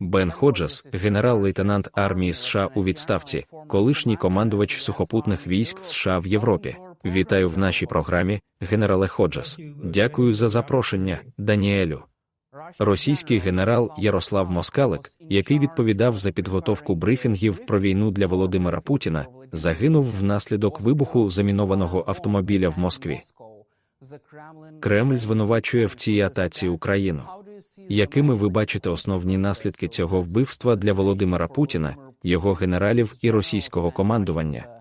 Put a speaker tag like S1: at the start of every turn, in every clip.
S1: Бен Ходжес, генерал-лейтенант армії США у відставці, колишній командувач сухопутних військ США в Європі. Вітаю в нашій програмі, генерале Ходжес. Дякую за запрошення, Даніелю. Російський генерал Ярослав Москалик, який відповідав за підготовку брифінгів про війну для Володимира Путіна, загинув внаслідок вибуху замінованого автомобіля в Москві. Кремль звинувачує в цій атаці Україну. Якими ви бачите основні наслідки цього вбивства для Володимира Путіна, його генералів і російського командування?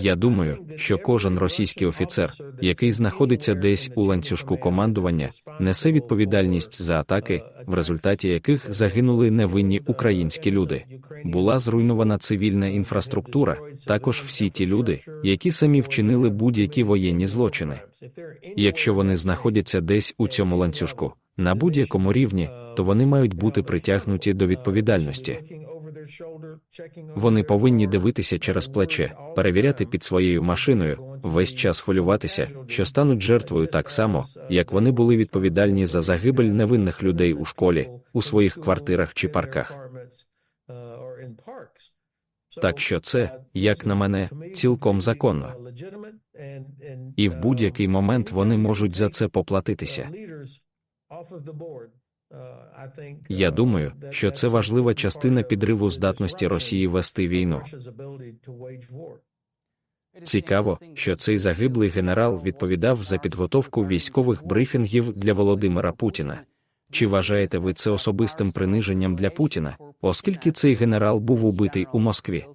S1: Я думаю, що кожен російський офіцер, який знаходиться десь у ланцюжку командування, несе відповідальність за атаки, в результаті яких загинули невинні українські люди. Була зруйнована цивільна інфраструктура, також всі ті люди, які самі вчинили будь-які воєнні злочини. Якщо вони знаходяться десь у цьому ланцюжку, на будь-якому рівні, то вони мають бути притягнуті до відповідальності. Вони повинні дивитися через плече, перевіряти під своєю машиною, весь час хвилюватися, що стануть жертвою так само, як вони були відповідальні за загибель невинних людей у школі, у своїх квартирах чи парках. Так що це, як на мене, цілком законно. І в будь-який момент вони можуть за це поплатитися. Я думаю, що це важлива частина підриву здатності Росії вести війну. Цікаво, що цей загиблий генерал відповідав за підготовку військових брифінгів для Володимира Путіна. Чи вважаєте ви це особистим приниженням для Путіна, оскільки цей генерал був убитий у Москві?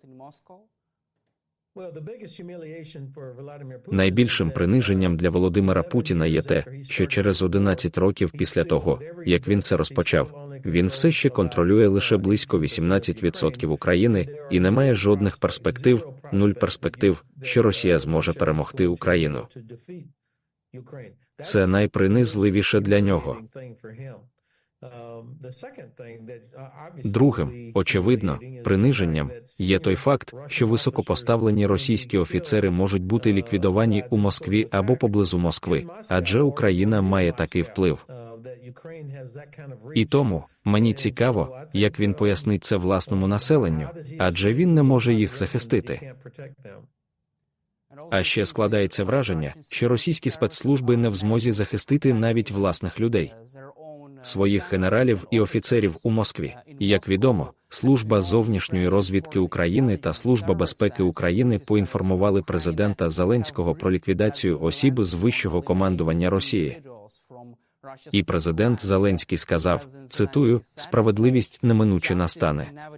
S1: Найбільшим приниженням для Володимира Путіна є те, що через 11 років після того, як він це розпочав, він все ще контролює лише близько 18% України і не має жодних перспектив, нуль перспектив, що Росія зможе перемогти Україну. Це найпринизливіше для нього. Другим, очевидно, приниженням є той факт, що високопоставлені російські офіцери можуть бути ліквідовані у Москві або поблизу Москви, адже Україна має такий вплив. І тому мені цікаво, як він пояснить це власному населенню, адже він не може їх захистити. А ще складається враження, що російські спецслужби не в змозі захистити навіть власних людей своїх генералів і офіцерів у Москві. Як відомо, служба зовнішньої розвідки України та Служба безпеки України поінформували президента Зеленського про ліквідацію осіб з вищого командування Росії. І президент Зеленський сказав: цитую, справедливість неминуче настане.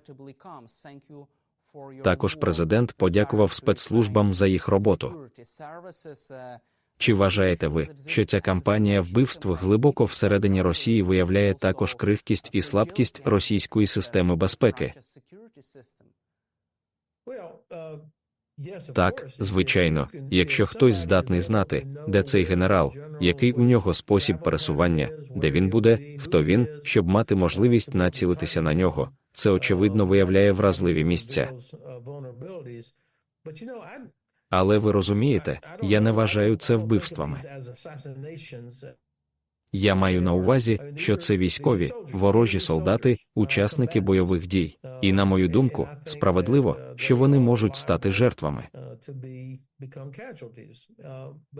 S1: Також президент подякував спецслужбам за їх роботу. Чи вважаєте ви, що ця кампанія вбивств глибоко всередині Росії виявляє також крихкість і слабкість російської системи безпеки? Так, звичайно, якщо хтось здатний знати, де цей генерал, який у нього спосіб пересування, де він буде, хто він, щоб мати можливість націлитися на нього, це очевидно виявляє вразливі місця. Але ви розумієте, я не вважаю це вбивствами. Я маю на увазі, що це військові, ворожі солдати, учасники бойових дій, і, на мою думку, справедливо, що вони можуть стати жертвами.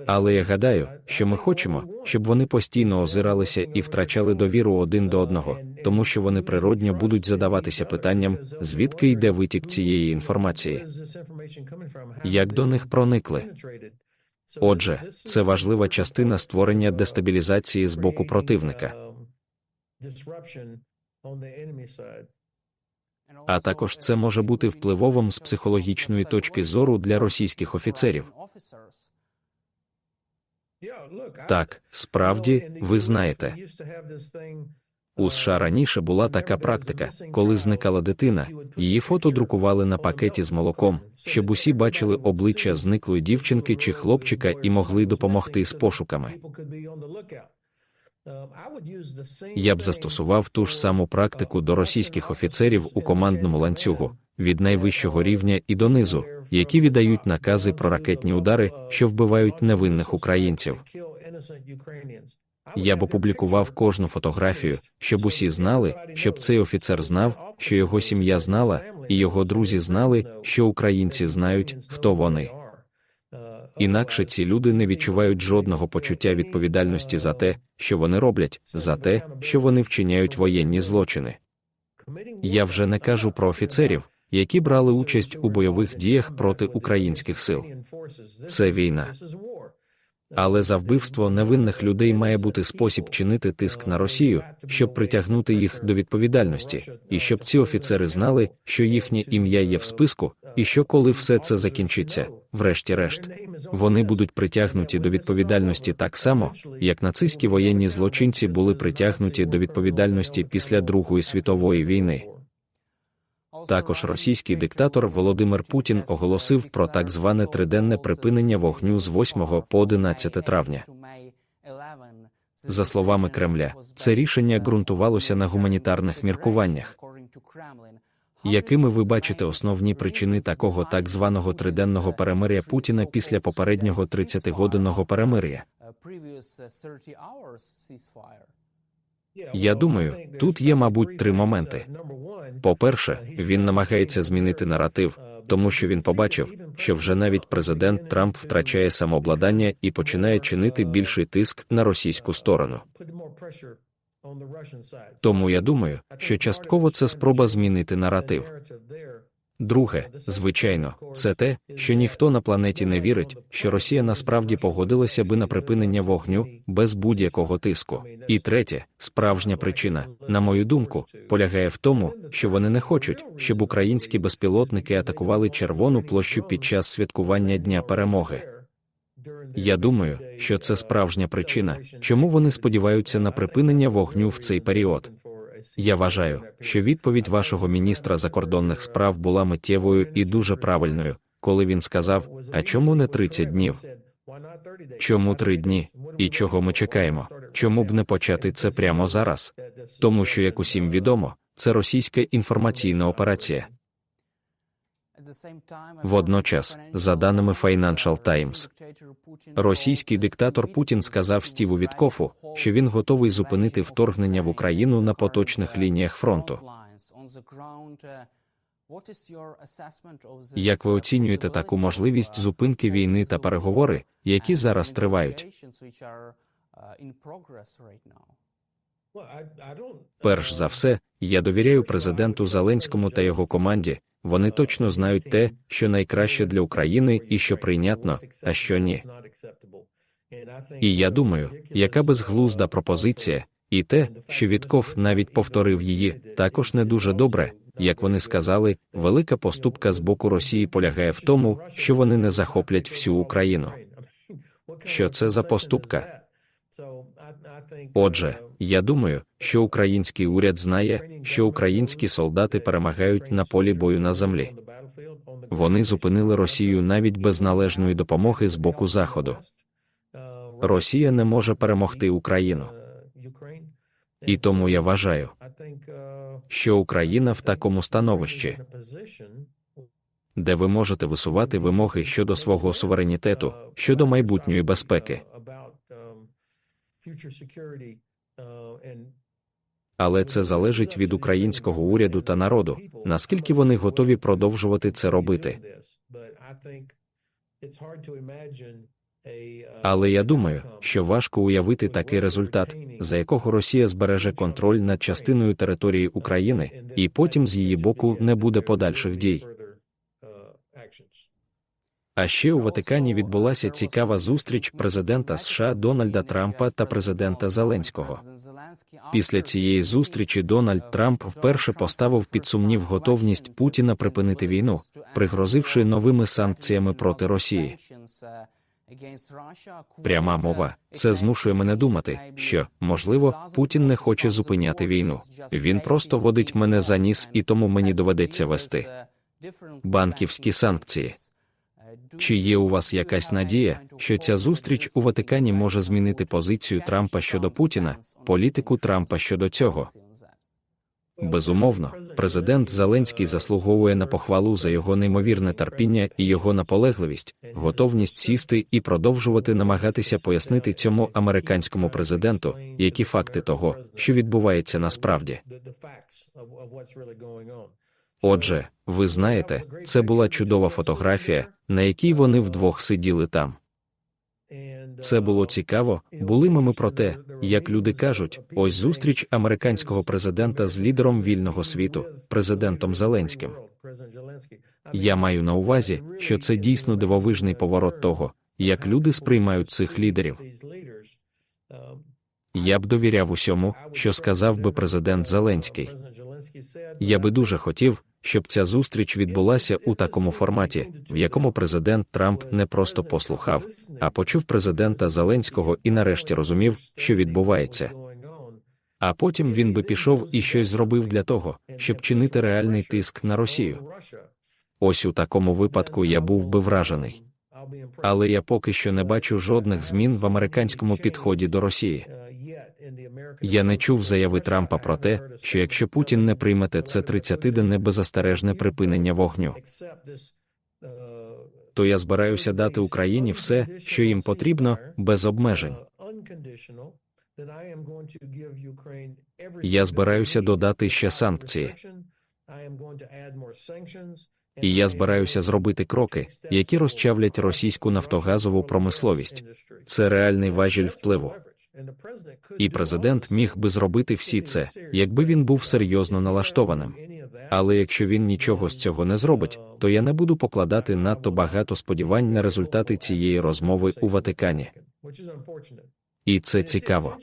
S1: Але я гадаю, що ми хочемо, щоб вони постійно озиралися і втрачали довіру один до одного, тому що вони природньо будуть задаватися питанням, звідки йде витік цієї інформації. Як до них проникли? Отже, це важлива частина створення дестабілізації з боку противника. А також це може бути впливовим з психологічної точки зору для російських офіцерів. Так, справді, ви знаєте. У США раніше була така практика, коли зникала дитина, її фото друкували на пакеті з молоком, щоб усі бачили обличчя зниклої дівчинки чи хлопчика і могли допомогти з пошуками. Я б застосував ту ж саму практику до російських офіцерів у командному ланцюгу від найвищого рівня і донизу, які віддають накази про ракетні удари, що вбивають невинних українців. Я б опублікував кожну фотографію, щоб усі знали, щоб цей офіцер знав, що його сім'я знала, і його друзі знали, що українці знають, хто вони. Інакше ці люди не відчувають жодного почуття відповідальності за те, що вони роблять, за те, що вони вчиняють воєнні злочини. Я вже не кажу про офіцерів, які брали участь у бойових діях проти українських сил. Це війна. Але за вбивство невинних людей має бути спосіб чинити тиск на Росію, щоб притягнути їх до відповідальності, і щоб ці офіцери знали, що їхнє ім'я є в списку, і що коли все це закінчиться, врешті-решт, вони будуть притягнуті до відповідальності так само, як нацистські воєнні злочинці були притягнуті до відповідальності після Другої світової війни. Також російський диктатор Володимир Путін оголосив про так зване триденне припинення вогню з 8 по 11 травня. За словами Кремля, це рішення ґрунтувалося на гуманітарних міркуваннях. Якими ви бачите основні причини такого так званого триденного перемиря Путіна після попереднього 30-годинного перемиря? Я думаю, тут є, мабуть, три моменти. По-перше, він намагається змінити наратив, тому що він побачив, що вже навіть президент Трамп втрачає самообладання і починає чинити більший тиск на російську сторону. Тому я думаю, що частково це спроба змінити наратив. Друге, звичайно, це те, що ніхто на планеті не вірить, що Росія насправді погодилася би на припинення вогню без будь-якого тиску. І третє, справжня причина, на мою думку, полягає в тому, що вони не хочуть, щоб українські безпілотники атакували Червону площу під час святкування Дня перемоги. Я думаю, що це справжня причина, чому вони сподіваються на припинення вогню в цей період. Я вважаю, що відповідь вашого міністра закордонних справ була миттєвою і дуже правильною, коли він сказав: А чому не 30 днів? Чому три дні? І чого ми чекаємо? Чому б не почати це прямо зараз? Тому що, як усім відомо, це російська інформаційна операція. Водночас, за даними Financial Times, російський диктатор Путін сказав Стіву Віткофу, що він готовий зупинити вторгнення в Україну на поточних лініях фронту. Як ви оцінюєте таку можливість зупинки війни та переговори, які зараз тривають? Перш за все, я довіряю президенту Зеленському та його команді. Вони точно знають те, що найкраще для України і що прийнятно, а що ні. І я думаю, яка безглузда пропозиція, і те, що Вітков навіть повторив її, також не дуже добре. Як вони сказали, велика поступка з боку Росії полягає в тому, що вони не захоплять всю Україну. Що це за поступка? Отже, я думаю, що український уряд знає, що українські солдати перемагають на полі бою на землі. Вони зупинили Росію навіть без належної допомоги з боку Заходу. Росія не може перемогти Україну. І тому я вважаю, що Україна в такому становищі, де ви можете висувати вимоги щодо свого суверенітету, щодо майбутньої безпеки. Але це залежить від українського уряду та народу, наскільки вони готові продовжувати це робити. Але я думаю, що важко уявити такий результат, за якого Росія збереже контроль над частиною території України, і потім з її боку не буде подальших дій. А ще у Ватикані відбулася цікава зустріч президента США Дональда Трампа та президента Зеленського. Після цієї зустрічі Дональд Трамп вперше поставив під сумнів готовність Путіна припинити війну, пригрозивши новими санкціями проти Росії. Пряма мова це змушує мене думати, що можливо Путін не хоче зупиняти війну. Він просто водить мене за ніс, і тому мені доведеться вести банківські санкції. Чи є у вас якась надія, що ця зустріч у Ватикані може змінити позицію Трампа щодо Путіна, політику Трампа щодо цього? Безумовно, президент Зеленський заслуговує на похвалу за його неймовірне терпіння і його наполегливість, готовність сісти і продовжувати намагатися пояснити цьому американському президенту, які факти того, що відбувається насправді. Отже, ви знаєте, це була чудова фотографія, на якій вони вдвох сиділи там. Це було цікаво. Були меми про те, як люди кажуть, ось зустріч американського президента з лідером вільного світу, президентом Зеленським. Я маю на увазі, що це дійсно дивовижний поворот того, як люди сприймають цих лідерів. Я б довіряв усьому, що сказав би президент Зеленський. Я би дуже хотів, щоб ця зустріч відбулася у такому форматі, в якому президент Трамп не просто послухав, а почув президента Зеленського і нарешті розумів, що відбувається. А потім він би пішов і щось зробив для того, щоб чинити реальний тиск на Росію. Ось у такому випадку я був би вражений. Але я поки що не бачу жодних змін в американському підході до Росії. Я не чув заяви Трампа про те, що якщо Путін не приймете це 30-денне беззастережне припинення вогню, то я збираюся дати Україні все, що їм потрібно, без обмежень. Я збираюся додати ще санкції. І я збираюся зробити кроки, які розчавлять російську нафтогазову промисловість. Це реальний важіль впливу. І президент міг би зробити всі це, якби він був серйозно налаштованим. Але якщо він нічого з цього не зробить, то я не буду покладати надто багато сподівань на результати цієї розмови у Ватикані. І це цікаво.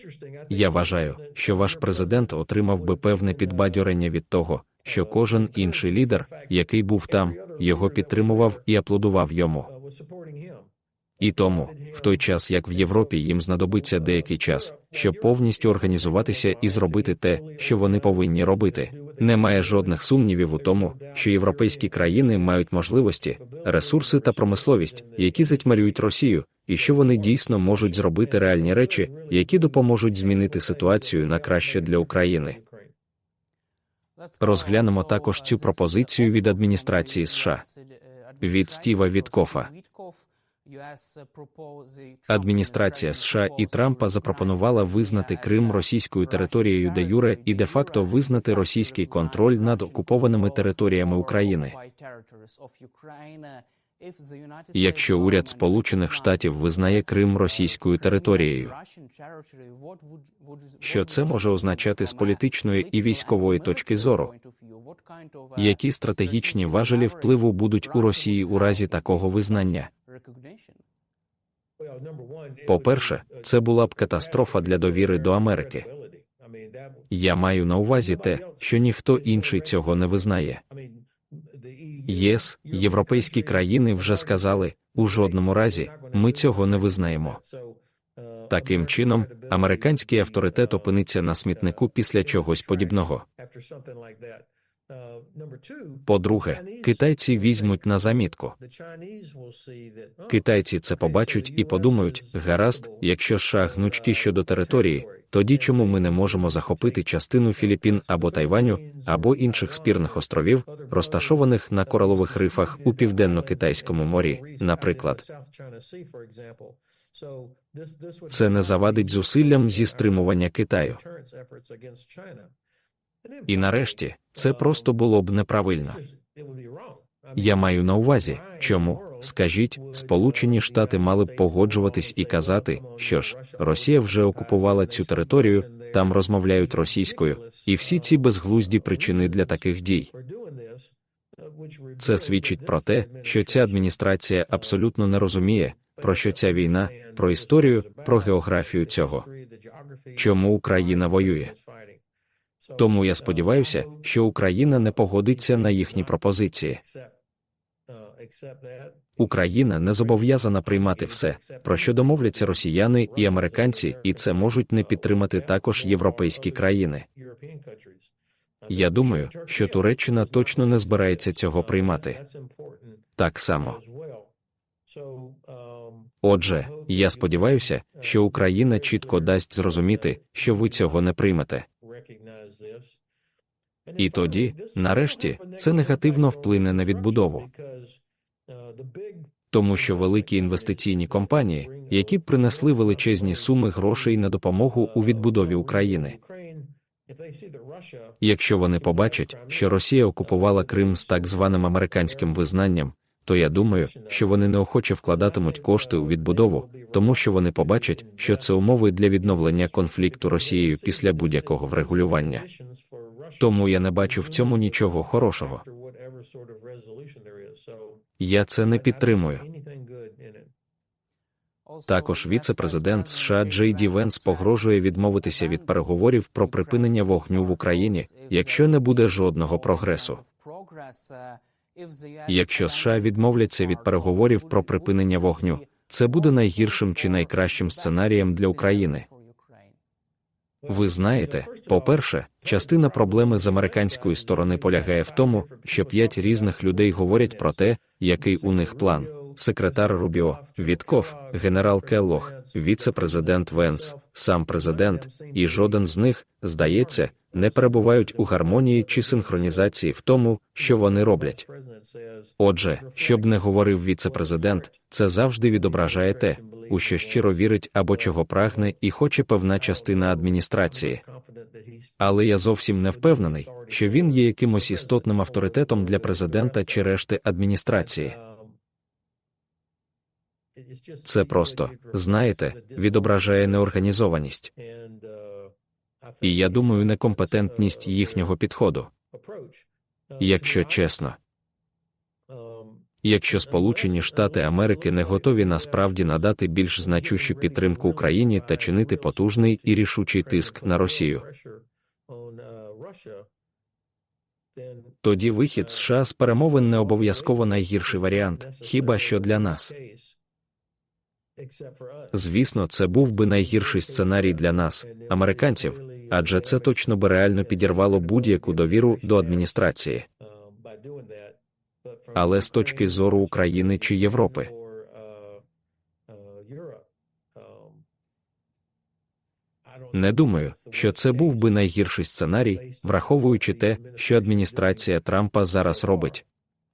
S1: Я вважаю, що ваш президент отримав би певне підбадьорення від того, що кожен інший лідер, який був там, його підтримував і аплодував йому. І тому, в той час як в Європі їм знадобиться деякий час, щоб повністю організуватися і зробити те, що вони повинні робити. Немає жодних сумнівів у тому, що європейські країни мають можливості, ресурси та промисловість, які затьмарюють Росію, і що вони дійсно можуть зробити реальні речі, які допоможуть змінити ситуацію на краще для України. Розглянемо також цю пропозицію від адміністрації США від Стіва Віткофа. Адміністрація США і Трампа запропонувала визнати Крим російською територією де юре і де факто визнати російський контроль над окупованими територіями України. Якщо уряд Сполучених Штатів визнає Крим російською територією, що це може означати з політичної і військової точки зору? Які стратегічні важелі впливу будуть у Росії у разі такого визнання? По-перше, це була б катастрофа для довіри до Америки. Я маю на увазі те, що ніхто інший цього не визнає. ЄС, європейські країни вже сказали у жодному разі ми цього не визнаємо. Таким чином, американський авторитет опиниться на смітнику після чогось подібного. По-друге, китайці візьмуть на замітку. Китайці це побачать і подумають: гаразд, якщо США гнучки щодо території, тоді чому ми не можемо захопити частину Філіппін або Тайваню, або інших спірних островів, розташованих на коралових рифах у південно-китайському морі, наприклад. Це не завадить зусиллям зі стримування Китаю. І нарешті це просто було б неправильно. Я маю на увазі, чому, скажіть, Сполучені Штати мали б погоджуватись і казати, що ж, Росія вже окупувала цю територію, там розмовляють російською, і всі ці безглузді причини для таких дій. Це свідчить про те, що ця адміністрація абсолютно не розуміє, про що ця війна, про історію, про географію цього. Чому Україна воює? Тому я сподіваюся, що Україна не погодиться на їхні пропозиції. Україна не зобов'язана приймати все, про що домовляться росіяни і американці, і це можуть не підтримати також європейські країни. Я думаю, що Туреччина точно не збирається цього приймати. Так само. Отже, я сподіваюся, що Україна чітко дасть зрозуміти, що ви цього не приймете. І тоді, нарешті, це негативно вплине на відбудову. Тому що великі інвестиційні компанії, які б принесли величезні суми грошей на допомогу у відбудові України. Якщо вони побачать, що Росія окупувала Крим з так званим американським визнанням, то я думаю, що вони неохоче вкладатимуть кошти у відбудову, тому що вони побачать, що це умови для відновлення конфлікту Росією після будь-якого врегулювання. Тому я не бачу в цьому нічого хорошого. Я це не підтримую. Також віце-президент США Джей Ді Венс погрожує відмовитися від переговорів про припинення вогню в Україні, якщо не буде жодного прогресу. Якщо США відмовляться від переговорів про припинення вогню, це буде найгіршим чи найкращим сценарієм для України. Ви знаєте, по-перше, частина проблеми з американської сторони полягає в тому, що п'ять різних людей говорять про те, який у них план. Секретар Рубіо, Вітков, генерал Келлог, віце-президент Венс, сам президент, і жоден з них, здається, не перебувають у гармонії чи синхронізації в тому, що вони роблять. Отже, щоб не говорив віце-президент, це завжди відображає те, у що щиро вірить або чого прагне і хоче певна частина адміністрації. Але я зовсім не впевнений, що він є якимось істотним авторитетом для президента чи решти адміністрації. Це просто, знаєте, відображає неорганізованість. І я думаю, некомпетентність їхнього підходу. Якщо чесно, якщо Сполучені Штати Америки не готові насправді надати більш значущу підтримку Україні та чинити потужний і рішучий тиск на Росію, тоді вихід США з перемовин не обов'язково найгірший варіант, хіба що для нас. Звісно, це був би найгірший сценарій для нас, американців, адже це точно би реально підірвало будь-яку довіру до адміністрації. Але з точки зору України чи Європи, не думаю, що це був би найгірший сценарій, враховуючи те, що адміністрація Трампа зараз робить.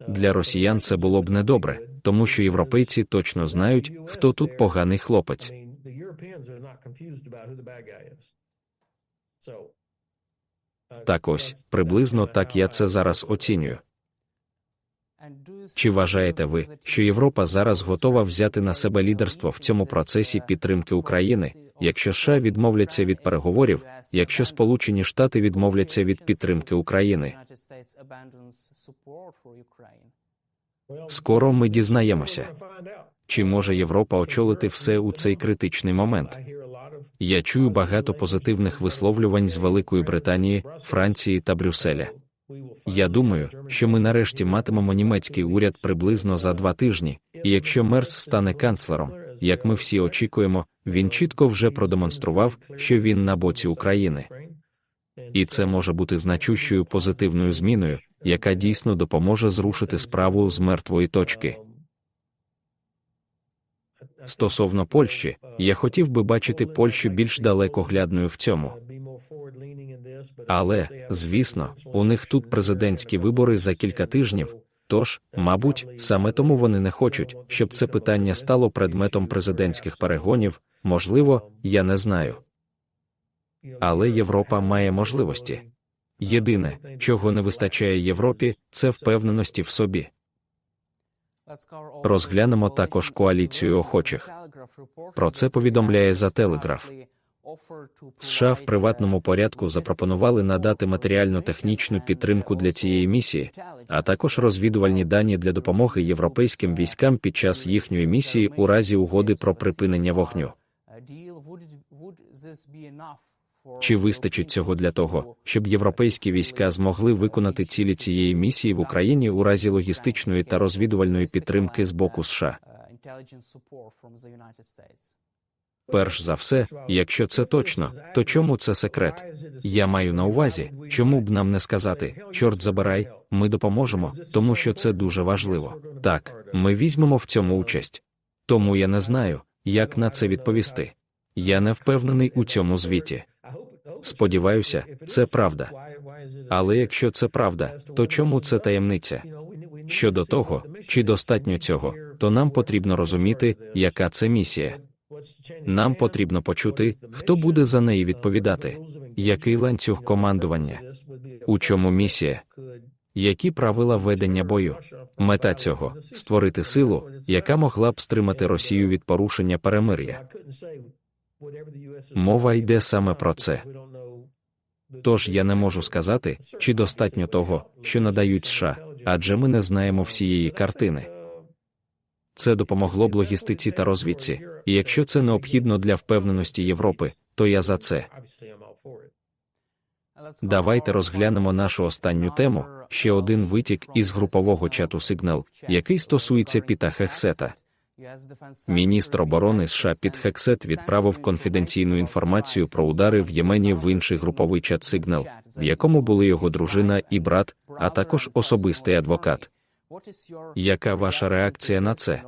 S1: Для росіян це було б недобре, тому що європейці точно знають, хто тут поганий хлопець. Так ось приблизно так я це зараз оцінюю. Чи вважаєте ви, що Європа зараз готова взяти на себе лідерство в цьому процесі підтримки України, якщо США відмовляться від переговорів, якщо Сполучені Штати відмовляться від підтримки України? Скоро ми дізнаємося, чи може Європа очолити все у цей критичний момент. Я чую багато позитивних висловлювань з Великої Британії, Франції та Брюсселя. Я думаю, що ми нарешті матимемо німецький уряд приблизно за два тижні, і якщо Мерц стане канцлером, як ми всі очікуємо, він чітко вже продемонстрував, що він на боці України. І це може бути значущою позитивною зміною, яка дійсно допоможе зрушити справу з мертвої точки. Стосовно Польщі, я хотів би бачити Польщу більш далекоглядною в цьому. Але, звісно, у них тут президентські вибори за кілька тижнів. Тож, мабуть, саме тому вони не хочуть, щоб це питання стало предметом президентських перегонів. Можливо, я не знаю. Але Європа має можливості. Єдине, чого не вистачає Європі, це впевненості в собі. Розглянемо також коаліцію охочих. Про це повідомляє за Телеграф. США в приватному порядку запропонували надати матеріально-технічну підтримку для цієї місії, а також розвідувальні дані для допомоги європейським військам під час їхньої місії у разі угоди про припинення вогню. Чи вистачить цього для того, щоб європейські війська змогли виконати цілі цієї місії в Україні у разі логістичної та розвідувальної підтримки з боку США? Перш за все, якщо це точно, то чому це секрет? Я маю на увазі, чому б нам не сказати, чорт забирай, ми допоможемо, тому що це дуже важливо. Так, ми візьмемо в цьому участь. Тому я не знаю, як на це відповісти. Я не впевнений у цьому звіті. Сподіваюся, це правда. Але якщо це правда, то чому це таємниця? Щодо того, чи достатньо цього, то нам потрібно розуміти, яка це місія. Нам потрібно почути, хто буде за неї відповідати, який ланцюг командування, у чому місія, які правила ведення бою. Мета цього створити силу, яка могла б стримати Росію від порушення перемир'я. Мова йде саме про це. Тож я не можу сказати, чи достатньо того, що надають США, адже ми не знаємо всієї картини. Це допомогло б логістиці та розвідці, і якщо це необхідно для впевненості Європи, то я за це. Давайте розглянемо нашу останню тему. Ще один витік із групового чату Сигнал, який стосується Піта Хексета. Міністр оборони США Піт Хексет відправив конфіденційну інформацію про удари в Ємені в інший груповий чат Сигнал, в якому були його дружина і брат, а також особистий адвокат. Яка ваша реакція на це?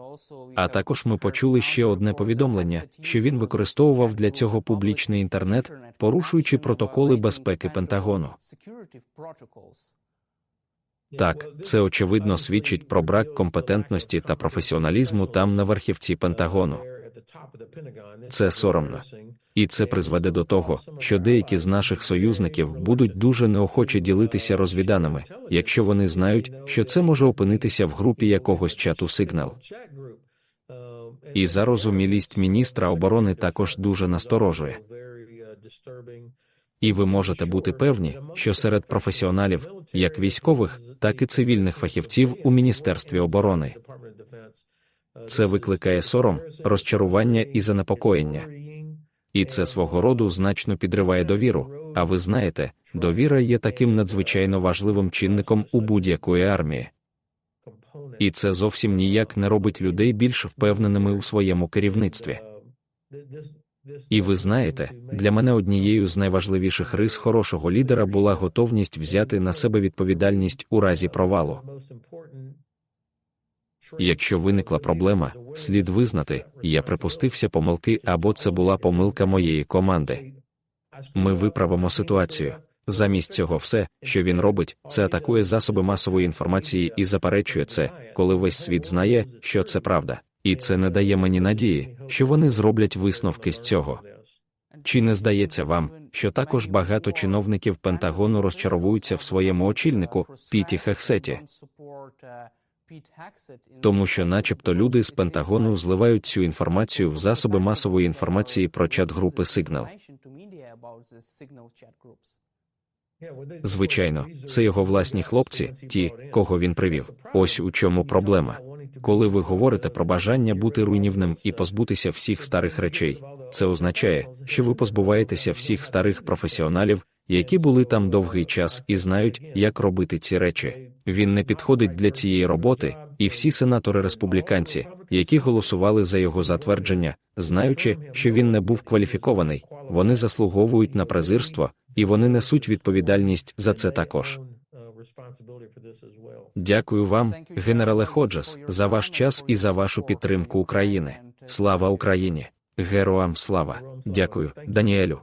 S1: А також ми почули ще одне повідомлення, що він використовував для цього публічний інтернет, порушуючи протоколи безпеки Пентагону. Так, це очевидно свідчить про брак компетентності та професіоналізму там на верхівці Пентагону. Це соромно. І це призведе до того, що деякі з наших союзників будуть дуже неохоче ділитися розвіданими, якщо вони знають, що це може опинитися в групі якогось чату сигнал. І зарозумілість міністра оборони також дуже насторожує. І ви можете бути певні, що серед професіоналів, як військових, так і цивільних фахівців у Міністерстві оборони, це викликає сором, розчарування і занепокоєння. І це свого роду значно підриває довіру. А ви знаєте, довіра є таким надзвичайно важливим чинником у будь-якої армії. І це зовсім ніяк не робить людей більш впевненими у своєму керівництві. І ви знаєте, для мене однією з найважливіших рис хорошого лідера була готовність взяти на себе відповідальність у разі провалу. Якщо виникла проблема, слід визнати, я припустився помилки або це була помилка моєї команди. Ми виправимо ситуацію. Замість цього, все, що він робить, це атакує засоби масової інформації і заперечує це, коли весь світ знає, що це правда, і це не дає мені надії, що вони зроблять висновки з цього. Чи не здається вам, що також багато чиновників Пентагону розчаровуються в своєму очільнику Піті Хексеті? Тому що, начебто, люди з Пентагону зливають цю інформацію в засоби масової інформації про чат групи Сигнал. Звичайно, це його власні хлопці, ті, кого він привів. Ось у чому проблема. Коли ви говорите про бажання бути руйнівним і позбутися всіх старих речей, це означає, що ви позбуваєтеся всіх старих професіоналів, які були там довгий час і знають, як робити ці речі. Він не підходить для цієї роботи, і всі сенатори республіканці, які голосували за його затвердження, знаючи, що він не був кваліфікований, вони заслуговують на презирство, і вони несуть відповідальність за це також. Дякую вам, генерале Ходжес, за ваш час і за вашу підтримку України. Слава Україні! Героям слава! Дякую, Даніелю.